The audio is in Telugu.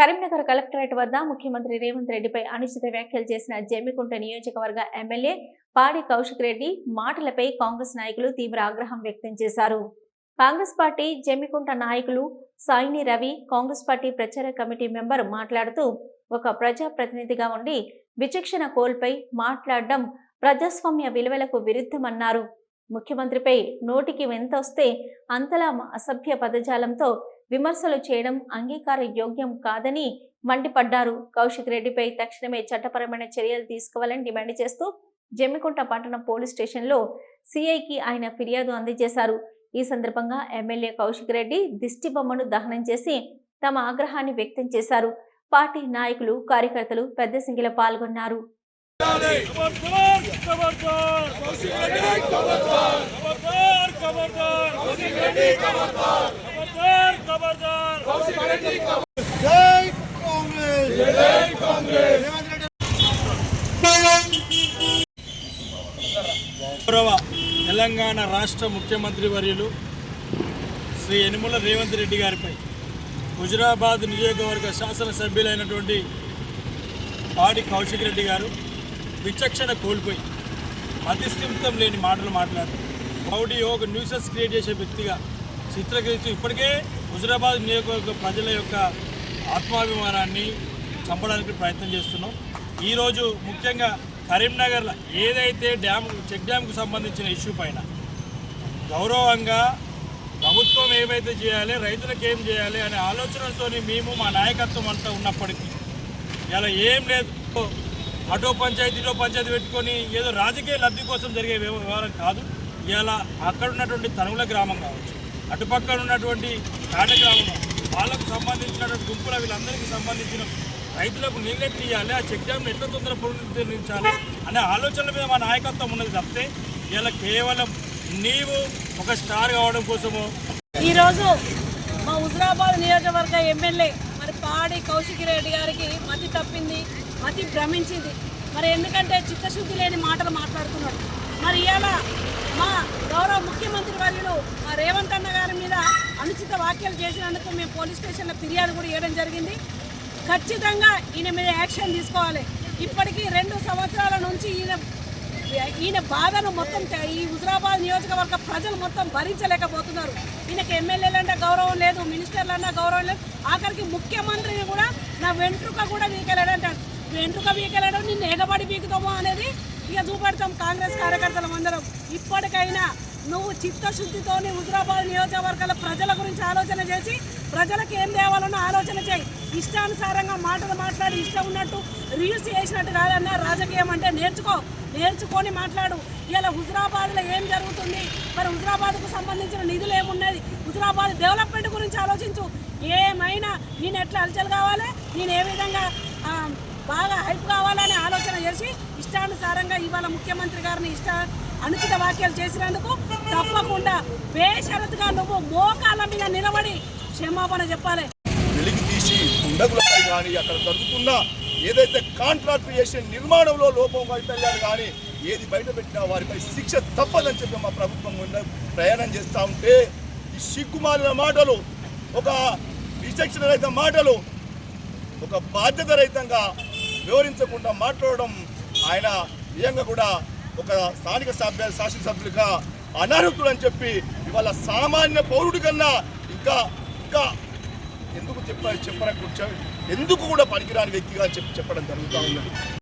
కరీంనగర్ కలెక్టరేట్ వద్ద ముఖ్యమంత్రి రేవంత్ రెడ్డిపై అనుచిత వ్యాఖ్యలు చేసిన జమ్మికుంట నియోజకవర్గ ఎమ్మెల్యే పాడి కౌశిక్ రెడ్డి మాటలపై కాంగ్రెస్ నాయకులు తీవ్ర ఆగ్రహం వ్యక్తం చేశారు. కాంగ్రెస్ పార్టీ జమ్మికుంట నాయకులు సాయిని రవి కాంగ్రెస్ పార్టీ ప్రచార కమిటీ మెంబర్ మాట్లాడుతూ ఒక ప్రజా ప్రతినిధిగా ఉండి విచక్షణ కోల్పై మాట్లాడడం ప్రజాస్వామ్య విలువలకు విరుద్ధమన్నారు. ముఖ్యమంత్రిపై నోటికి వెంతొస్తే అంతలా అసభ్య పదజాలంతో విమర్శలు చేయడం అంగీకార యోగ్యం కాదని మండిపడ్డారు కౌశిక్ రెడ్డిపై తక్షణమే చట్టపరమైన చర్యలు తీసుకోవాలని డిమాండ్ చేస్తూ జమ్మికుంట పట్టణ పోలీస్ స్టేషన్లో సిఐకి ఆయన ఫిర్యాదు అందజేశారు ఈ సందర్భంగా ఎమ్మెల్యే కౌశిక్ రెడ్డి దిష్టి బొమ్మను దహనం చేసి తమ ఆగ్రహాన్ని వ్యక్తం చేశారు పార్టీ నాయకులు కార్యకర్తలు పెద్ద సంఖ్యలో పాల్గొన్నారు గౌరవ తెలంగాణ రాష్ట్ర ముఖ్యమంత్రి వర్యులు శ్రీ యనుమల రేవంత్ రెడ్డి గారిపై హుజురాబాద్ నియోజకవర్గ శాసనసభ్యులైనటువంటి పాడి కౌశిక్ రెడ్డి గారు విచక్షణ కోల్పోయి అతిస్థిమితం లేని మాటలు మాట్లాడారు మౌడి ఒక న్యూసెస్ క్రియేట్ చేసే వ్యక్తిగా చిత్రీకరిస్తూ ఇప్పటికే హుజరాబాద్ నియోజకవర్గ ప్రజల యొక్క ఆత్మాభిమానాన్ని చంపడానికి ప్రయత్నం చేస్తున్నాం. ఈరోజు ముఖ్యంగా కరీంనగర్లో ఏదైతే డ్యామ్ చెక్ డ్యామ్కు సంబంధించిన ఇష్యూ పైన గౌరవంగా ప్రభుత్వం ఏమైతే చేయాలి రైతులకు ఏం చేయాలి అనే ఆలోచనలతో మేము మా నాయకత్వం అంతా ఉన్నప్పటికీ ఇలా ఏం లేదు. అటో పంచాయతీ ఇటో పంచాయతీ పెట్టుకొని ఏదో రాజకీయ లబ్ధి కోసం జరిగే వ్యవహారం కాదు. ఇలా అక్కడ ఉన్నటువంటి తనుగుల గ్రామం కావచ్చు అటుపక్కన ఉన్నటువంటి కాట గ్రామం వాళ్ళకు సంబంధించినటువంటి గుంపుల వీళ్ళందరికీ సంబంధించిన రైతులకు నీళ్ళెట్లు ఇవ్వాలి? ఆ చెక్ డ్యామ్ని ఎట్లా తొందర పునరుద్ధరించాలి అనే ఆలోచనల మీద మా నాయకత్వం ఉన్నది తప్పితే ఇలా కేవలం నీవు ఒక స్టార్ కావడం కోసము? ఈరోజు మా హుజరాబాద్ నియోజకవర్గ ఎమ్మెల్యే మరి పాడి కౌశిక్ రెడ్డి గారికి మతి తప్పింది మతి భ్రమించింది. మరి ఎందుకంటే చిత్తశుద్ధి లేని మాటలు మాట్లాడుతున్నాడు. మరి ఇలా మా గౌరవ ముఖ్యమంత్రి వర్యులు మా రేవంత్ అన్న గారి మీద అనుచిత వ్యాఖ్యలు చేసినందుకు మేము పోలీస్ స్టేషన్లో ఫిర్యాదు కూడా ఇవ్వడం జరిగింది. ఖచ్చితంగా ఈయన మీద యాక్షన్ తీసుకోవాలి. ఇప్పటికీ రెండు సంవత్సరాల నుంచి ఈయన ఈయన బాధను మొత్తం ఈ హుజరాబాద్ నియోజకవర్గ ప్రజలు మొత్తం భరించలేకపోతున్నారు. ఈయనకి ఎమ్మెల్యేలంటే గౌరవం లేదు మినిస్టర్లన్నా గౌరవం లేదు. ఆఖరికి ముఖ్యమంత్రిని కూడా నా వెంట్రుక కూడా వీకెళ్ళాడు వెంట్రుక వీకెళ్ళాడు నిన్ను ఎగబడి వీకుతామో అనేది ఇక చూపెడతాం కాంగ్రెస్ కార్యకర్తలం అందరం. ఇప్పటికైనా నువ్వు చిత్తశుద్ధితోని హుజరాబాద్ నియోజకవర్గాల ప్రజల గురించి ఆలోచన చేసి ప్రజలకు ఏం తేవాలన్న ఆలోచన చేయి. ఇష్టానుసారంగా మాటలు మాట్లాడి ఇష్టం ఉన్నట్టు రీల్స్ చేసినట్టు కాదన్న రాజకీయం అంటే నేర్చుకో నేర్చుకొని మాట్లాడు. ఇలా హుజరాబాద్లో ఏం జరుగుతుంది? మరి హుజరాబాద్కు సంబంధించిన నిధులు ఏమున్నది హుజరాబాద్ డెవలప్మెంట్ గురించి ఆలోచించు. ఏమైనా నేను ఎట్లా అలచలు కావాలి? నేను ఏ విధంగా ఆ, బాగా హైప్ కావాలనే ఆలోచన చేసి ఇష్టానుసారంగా ఇవాళ ముఖ్యమంత్రి గారిని ఇష్ట అనుచిత వ్యాఖ్యలు చేసినందుకు తప్పకుండా బేషరతుగా నువ్వు మోకాళ్ళ మీద నిలబడి క్షమాపణ చెప్పాలి. వెలికి తీసి ఉండగులపై కానీ అక్కడ జరుగుతున్న ఏదైతే కాంట్రాక్ట్ చేసే నిర్మాణంలో లోపం వైఫల్యాలు కానీ ఏది బయట పెట్టినా వారిపై శిక్ష తప్పదని చెప్పి మా ప్రభుత్వం ప్రయాణం చేస్తూ ఉంటే ఈ సిగ్గుమాలిన మాటలు ఒక విచక్షణ రహిత మాటలు ఒక బాధ్యత రహితంగా వివరించకుండా మాట్లాడడం ఆయన నిజంగా కూడా ఒక స్థానిక సభ్య శాసనసభ్యులుగా అనర్హుడు అని చెప్పి ఇవాళ సామాన్య పౌరుడి కన్నా ఇంకా ఇంకా ఎందుకు చెప్ప చెప్పడానికి ఎందుకు కూడా పనికిరాని వ్యక్తిగా చెప్పి చెప్పడం జరుగుతూ ఉన్నది.